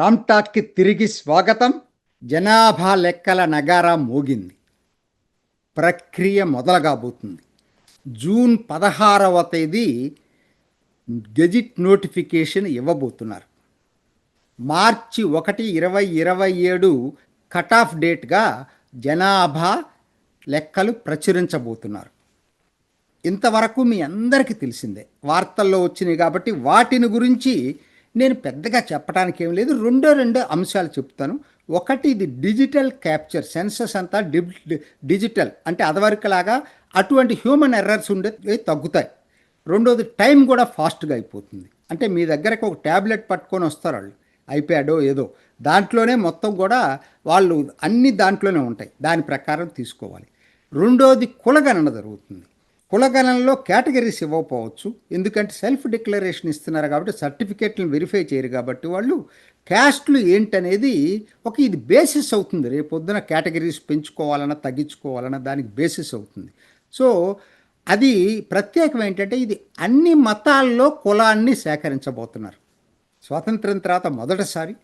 రామ్టాక్కి తిరిగి స్వాగతం. జనాభా లెక్కల నగారా మోగింది. ప్రక్రియ మొదలగాబోతుంది. జూన్ పదహారవ తేదీ గెజిట్ నోటిఫికేషన్ ఇవ్వబోతున్నారు. మార్చి ఒకటి ఇరవై ఇరవై ఏడు కట్ ఆఫ్ డేట్గా జనాభా లెక్కలు ప్రచురించబోతున్నారు. ఇంతవరకు మీ అందరికీ తెలిసిందే. వార్తల్లో వచ్చినాయి కాబట్టి వాటిని గురించి నేను పెద్దగా చెప్పడానికి ఏం లేదు. రెండో రెండో అంశాలు చెప్తాను. ఒకటి ఇది డిజిటల్ క్యాప్చర్ సెన్సస్ అంతా డి డిజిటల్ అంటే అదవరకులాగా అటువంటి హ్యూమన్ ఎర్రర్స్ ఉండే తగ్గుతాయి. రెండోది టైం కూడా ఫాస్ట్గా అయిపోతుంది. అంటే మీ దగ్గరకు ఒక ట్యాబ్లెట్ పట్టుకొని వస్తారు వాళ్ళు. ఐప్యాడో ఏదో. దాంట్లోనే మొత్తం కూడా వాళ్ళు అన్ని దాంట్లోనే ఉంటాయి. దాని ప్రకారం తీసుకోవాలి. రెండోది కులగణన జరుగుతుంది. కులగణనలో కేటగిరీస్ ఇవ్వకపోవచ్చు. ఎందుకంటే సెల్ఫ్ డిక్లరేషన్ ఇస్తున్నారు కాబట్టి సర్టిఫికేట్లను వెరిఫై చేయరు కాబట్టి వాళ్ళు క్యాస్ట్లు ఏంటనేది ఒక ఇది బేసిస్ అవుతుంది. రేపు పొద్దున కేటగిరీస్ పెంచుకోవాలన్నా తగ్గించుకోవాలన్నా దానికి బేసిస్ అవుతుంది. సో అది ప్రత్యేకం ఏంటంటే ఇది అన్ని మతాల్లో కులాన్ని సేకరించబోతున్నారు. స్వాతంత్రం తర్వాత మొదటిసారి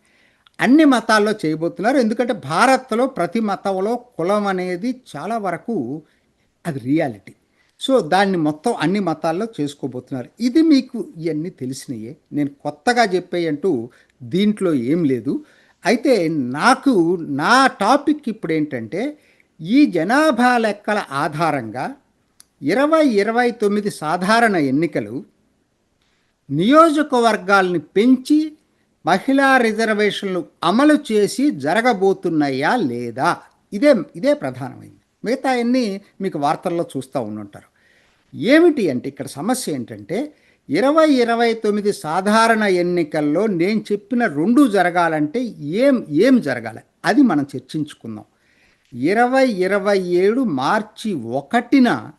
అన్ని మతాల్లో చేయబోతున్నారు. ఎందుకంటే భారత్లో ప్రతి మతంలో కులం అనేది చాలా వరకు అది రియాలిటీ సో దాన్ని మొత్తం అన్ని మతాల్లో చేసుకోబోతున్నారు. ఇది మీకు ఇవన్నీ తెలిసినయే. నేను కొత్తగా చెప్పేయంటూ దీంట్లో ఏం లేదు. అయితే నాకు నా టాపిక్ ఇప్పుడు ఏంటంటే ఈ జనాభా లెక్కల ఆధారంగా ఇరవై ఇరవై తొమ్మిది సాధారణ ఎన్నికలు నియోజకవర్గాల్ని పెంచి మహిళా రిజర్వేషన్లు అమలు చేసి జరగబోతున్నాయా లేదా? ఇదే ఇదే ప్రధానమైంది. మిగతా అన్నీ మీకు వార్తల్లో చూస్తూ ఉండుంటారు. ఏమిటి అంటే ఇక్కడ సమస్య ఏంటంటే ఇరవై ఇరవై తొమ్మిది సాధారణ ఎన్నికల్లో నేను చెప్పిన రెండు జరగాలంటే ఏం ఏం జరగాలి? అది మనం చర్చించుకుందాం. ఇరవై ఇరవై ఏడు మార్చి ఒకటిన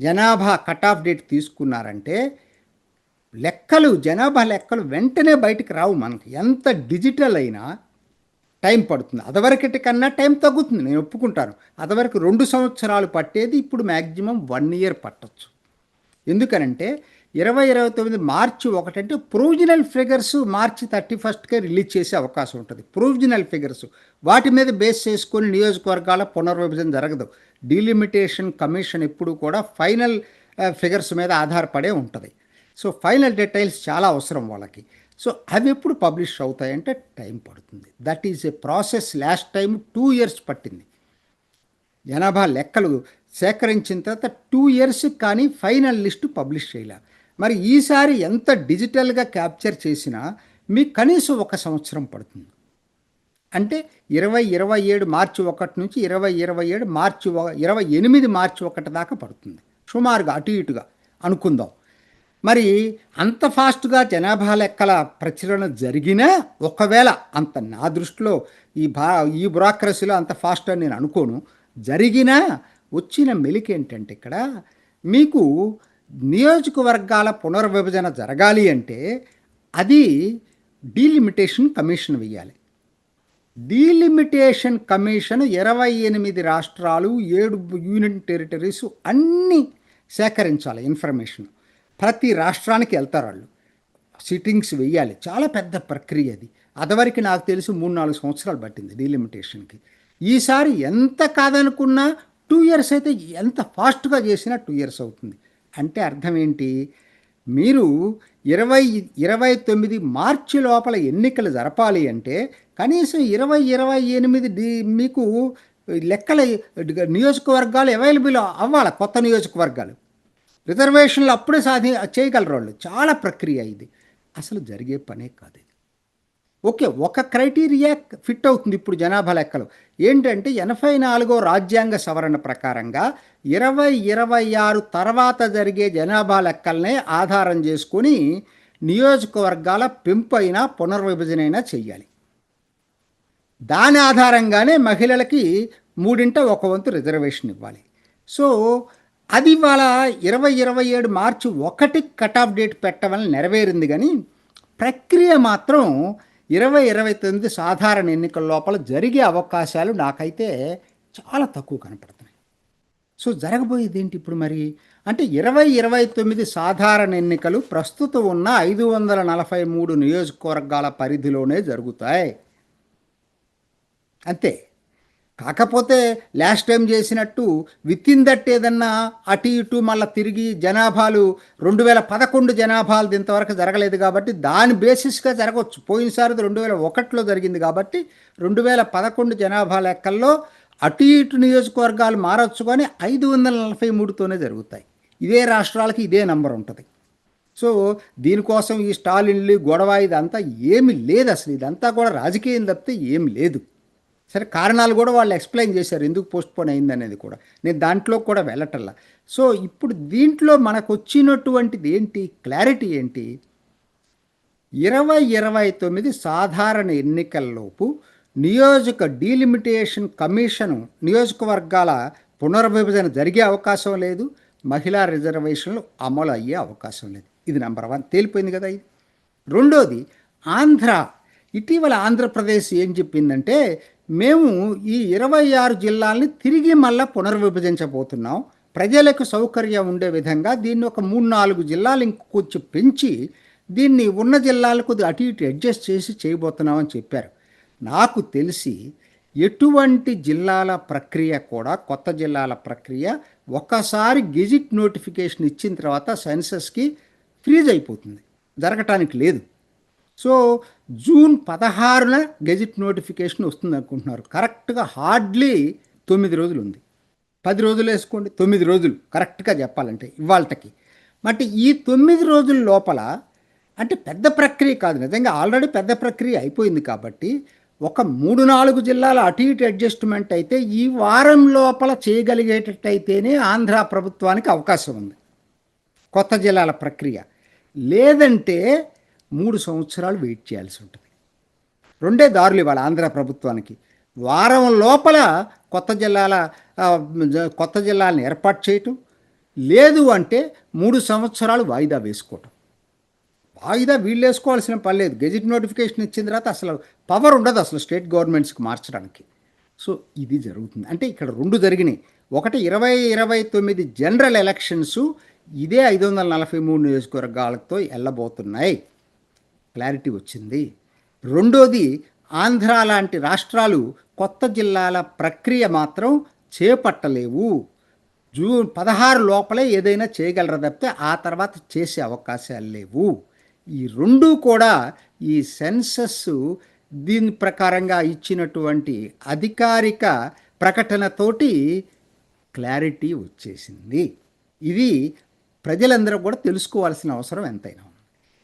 జనాభా కట్ ఆఫ్ డేట్ తీసుకున్నారంటే లెక్కలు జనాభా లెక్కలు వెంటనే బయటకు రావు మనకి. ఎంత డిజిటల్ అయినా టైం పడుతుంది. అదవరకటి కన్నా టైం తగ్గుతుంది. నేను ఒప్పుకుంటాను. అదవరకు రెండు సంవత్సరాలు పట్టేది ఇప్పుడు మ్యాక్సిమం వన్ ఇయర్ పట్టచ్చు. ఎందుకనంటే ఇరవై ఇరవై తొమ్మిది మార్చి ఒకటంటే ప్రొవిజనల్ ఫిగర్స్ మార్చి థర్టీ ఫస్ట్కే రిలీజ్ చేసే అవకాశం ఉంటుంది. ప్రొవిజనల్ ఫిగర్స్ వాటి మీద బేస్ చేసుకొని నియోజకవర్గాల పునర్విభజన జరగదు. డీలిమిటేషన్ కమిషన్ ఎప్పుడు కూడా ఫైనల్ ఫిగర్స్ మీద ఆధారపడే ఉంటుంది. సో ఫైనల్ డీటెయిల్స్ చాలా అవసరం వాళ్ళకి. సో అవి ఎప్పుడు పబ్లిష్ అవుతాయంటే టైం పడుతుంది. That is a process last time two years పట్టింది. జనాభా లెక్కలు సేకరించిన తర్వాత టూ ఇయర్స్ కానీ ఫైనల్ లిస్టు పబ్లిష్ చేయలే. మరి ఈసారి ఎంత డిజిటల్గా క్యాప్చర్ చేసినా మీకు కనీసం ఒక సంవత్సరం పడుతుంది. అంటే ఇరవై ఇరవై ఏడు మార్చి ఒకటి నుంచి ఇరవై ఇరవై ఏడు మార్చి ఇరవై ఎనిమిది మార్చి ఒకటి దాకా పడుతుంది. సుమారుగా అటు ఇటుగా అనుకుందాం. మరి అంత ఫాస్ట్గా జనాభా లెక్కల ప్రచురణ జరిగినా ఒకవేళ అంత నా దృష్టిలో ఈ భా ఈ బ్యూరాక్రసీలో అంత ఫాస్ట్ అని నేను అనుకోను. జరిగినా వచ్చిన మెలిక ఏంటంటే ఇక్కడ మీకు నియోజకవర్గాల పునర్విభజన జరగాలి అంటే అది డీలిమిటేషన్ కమిషన్ వేయాలి డీలిమిటేషన్ కమిషన్ ఇరవై ఎనిమిది రాష్ట్రాలు ఏడు యూనియన్ టెరిటరీస్ అన్నీ సేకరించాలి ఇన్ఫర్మేషన్. ప్రతి రాష్ట్రానికి వెళ్తారు వాళ్ళు. సిట్టింగ్స్ వెయ్యాలి. చాలా పెద్ద ప్రక్రియ అది. అదివరకు నాకు తెలిసి మూడు నాలుగు సంవత్సరాలు పట్టింది డీలిమిటేషన్కి. ఈసారి ఎంత కాదనుకున్నా టూ ఇయర్స్ అయితే ఎంత ఫాస్ట్గా చేసినా టూ ఇయర్స్ అవుతుంది. అంటే అర్థం ఏంటి? మీరు ఇరవై ఇరవై తొమ్మిది మార్చి లోపల ఎన్నికలు జరపాలి అంటే కనీసం ఇరవై ఇరవై ఎనిమిది డి మీకు లెక్కల నియోజకవర్గాలు అవైలబుల్ అవ్వాలి కొత్త నియోజకవర్గాలు. రిజర్వేషన్లు అప్పుడే సాధి చేయగలరు వాళ్ళు. చాలా ప్రక్రియ ఇది. అసలు జరిగే పనే కాదు ఇది. ఓకే ఒక క్రైటీరియా ఫిట్ అవుతుంది ఇప్పుడు జనాభా లెక్కలు. ఏంటంటే ఎనభై నాలుగో రాజ్యాంగ సవరణ ప్రకారంగా ఇరవై ఇరవై ఆరు తర్వాత జరిగే జనాభా లెక్కలనే ఆధారం చేసుకొని నియోజకవర్గాల పెంపైనా పునర్విభజనైనా చెయ్యాలి. దాని ఆధారంగానే మహిళలకి మూడింట ఒక వంతు రిజర్వేషన్ ఇవ్వాలి. సో అది ఇవాళ ఇరవై ఇరవై ఏడు మార్చి ఒకటి కట్ ఆఫ్ డేట్ పెట్టవలన నెరవేరింది కానీ ప్రక్రియ మాత్రం ఇరవై ఇరవై తొమ్మిది సాధారణ ఎన్నికల లోపల జరిగే అవకాశాలు నాకైతే చాలా తక్కువ కనపడుతున్నాయి. సో జరగబోయేది ఏంటి ఇప్పుడు మరి? అంటే ఇరవై ఇరవై తొమ్మిది సాధారణ ఎన్నికలు ప్రస్తుతం ఉన్న ఐదు వందల నలభై మూడు నియోజకవర్గాల పరిధిలోనే జరుగుతాయి. అంతే. కాకపోతే లాస్ట్ టైం చేసినట్టు విత్ ఇన్ దట్ ఏదన్నా అటు ఇటు మళ్ళీ తిరిగి జనాభాలు రెండు వేల పదకొండు జనాభాలు ఇంతవరకు జరగలేదు కాబట్టి దాని బేసిస్గా జరగవచ్చు. పోయినసారి రెండు వేల ఒకటిలో జరిగింది కాబట్టి రెండు వేల పదకొండు జనాభా లెక్కల్లో అటు ఇటు నియోజకవర్గాలు మారచ్చు కానీ ఐదు వందల నలభై మూడుతోనే జరుగుతాయి. ఇదే రాష్ట్రాలకి ఇదే నంబర్ ఉంటుంది. సో దీనికోసం ఈ స్టాలిన్లు గొడవ ఇదంతా ఏమి లేదు అసలు. ఇదంతా కూడా రాజకీయం తప్పితే ఏమి లేదు. సరే కారణాలు కూడా వాళ్ళు ఎక్స్ప్లెయిన్ చేశారు. ఎందుకు పోస్ట్ అయిందనేది అయింది అనేది కూడా. నేను దాంట్లో కూడా వెళ్ళటల్లా సో ఇప్పుడు దీంట్లో మనకు వచ్చినటువంటిది ఏంటి? క్లారిటీ ఏంటి? ఇరవై ఇరవై తొమ్మిది సాధారణ ఎన్నికల్లోపు నియోజక డీలిమిటేషన్ కమిషను నియోజకవర్గాల పునర్విభజన జరిగే అవకాశం లేదు. మహిళా రిజర్వేషన్లు అమలు అయ్యే అవకాశం లేదు. ఇది నెంబర్ వన్. తేలిపోయింది కదా ఇది. రెండోది ఆంధ్ర. ఇటీవల ఆంధ్రప్రదేశ్ ఏం చెప్పిందంటే మేము ఈ ఇరవై ఆరు జిల్లాల్ని తిరిగి మళ్ళా పునర్విభజించబోతున్నాం. ప్రజలకు సౌకర్యం ఉండే విధంగా దీన్ని ఒక మూడు నాలుగు జిల్లాలు ఇంకొంచెం పెంచి దీన్ని ఉన్న జిల్లాలకు కొద్దిగా అటు ఇటు అడ్జస్ట్ చేసి చేయబోతున్నామని చెప్పారు. నాకు తెలిసి ఎటువంటి జిల్లాల ప్రక్రియ కూడా కొత్త జిల్లాల ప్రక్రియ ఒక్కసారి గెజిట్ నోటిఫికేషన్ ఇచ్చిన తర్వాత సెన్సస్కి ఫ్రీజ్ అయిపోతుంది. జరగటానికి లేదు. సో జూన్ పదహారున గెజిట్ నోటిఫికేషన్ వస్తుంది అనుకుంటున్నారు. కరెక్ట్గా హార్డ్లీ తొమ్మిది రోజులు ఉంది పది రోజులు వేసుకోండి తొమ్మిది రోజులు. కరెక్ట్గా చెప్పాలంటే ఇవాళకి మరి ఈ తొమ్మిది రోజుల లోపల అంటే పెద్ద ప్రక్రియ కాదు. నిజంగా ఆల్రెడీ పెద్ద ప్రక్రియ అయిపోయింది కాబట్టి ఒక మూడు నాలుగు జిల్లాల అటు ఇటు అడ్జస్ట్మెంట్ అయితే ఈ వారం లోపల చేయగలిగేటట్టయితేనే ఆంధ్ర ప్రభుత్వానికి అవకాశం ఉంది. కొత్త జిల్లాల ప్రక్రియ. లేదంటే మూడు సంవత్సరాలు వెయిట్ చేయాల్సి ఉంటుంది. రెండే దారులు ఇవాళ ఆంధ్ర ప్రభుత్వానికి. వారం లోపల కొత్త జిల్లాల కొత్త జిల్లాలను ఏర్పాటు చేయటం లేదు అంటే మూడు సంవత్సరాలు వాయిదా వేసుకోవటం. వాయిదా వీళ్ళు వేసుకోవాల్సిన పని లేదు. గెజిట్ నోటిఫికేషన్ ఇచ్చిన తర్వాత అసలు పవర్ ఉండదు అసలు స్టేట్ గవర్నమెంట్స్కి మార్చడానికి. సో ఇది జరుగుతుంది. అంటే ఇక్కడ రెండు జరిగినాయి. ఒకటి ఇరవై ఇరవై తొమ్మిది జనరల్ ఎలక్షన్స్ ఇదే ఐదు వందల నలభై మూడు నియోజకవర్గాలతో వెళ్ళబోతున్నాయి క్లారిటీ వచ్చింది. రెండోది ఆంధ్ర లాంటి రాష్ట్రాలు కొత్త జిల్లాల ప్రక్రియ మాత్రం చేపట్టలేవు. జూన్ పదహారు లోపలే ఏదైనా చేయగలరా తప్పితే ఆ తర్వాత చేసే అవకాశాలు లేవు. ఈ రెండూ కూడా ఈ సెన్సస్ దీని ప్రకారంగా ఇచ్చినటువంటి అధికారిక ప్రకటనతోటి క్లారిటీ వచ్చేసింది. ఇది ప్రజలందరూ కూడా తెలుసుకోవాల్సిన అవసరం ఎంతైనా ఉంది.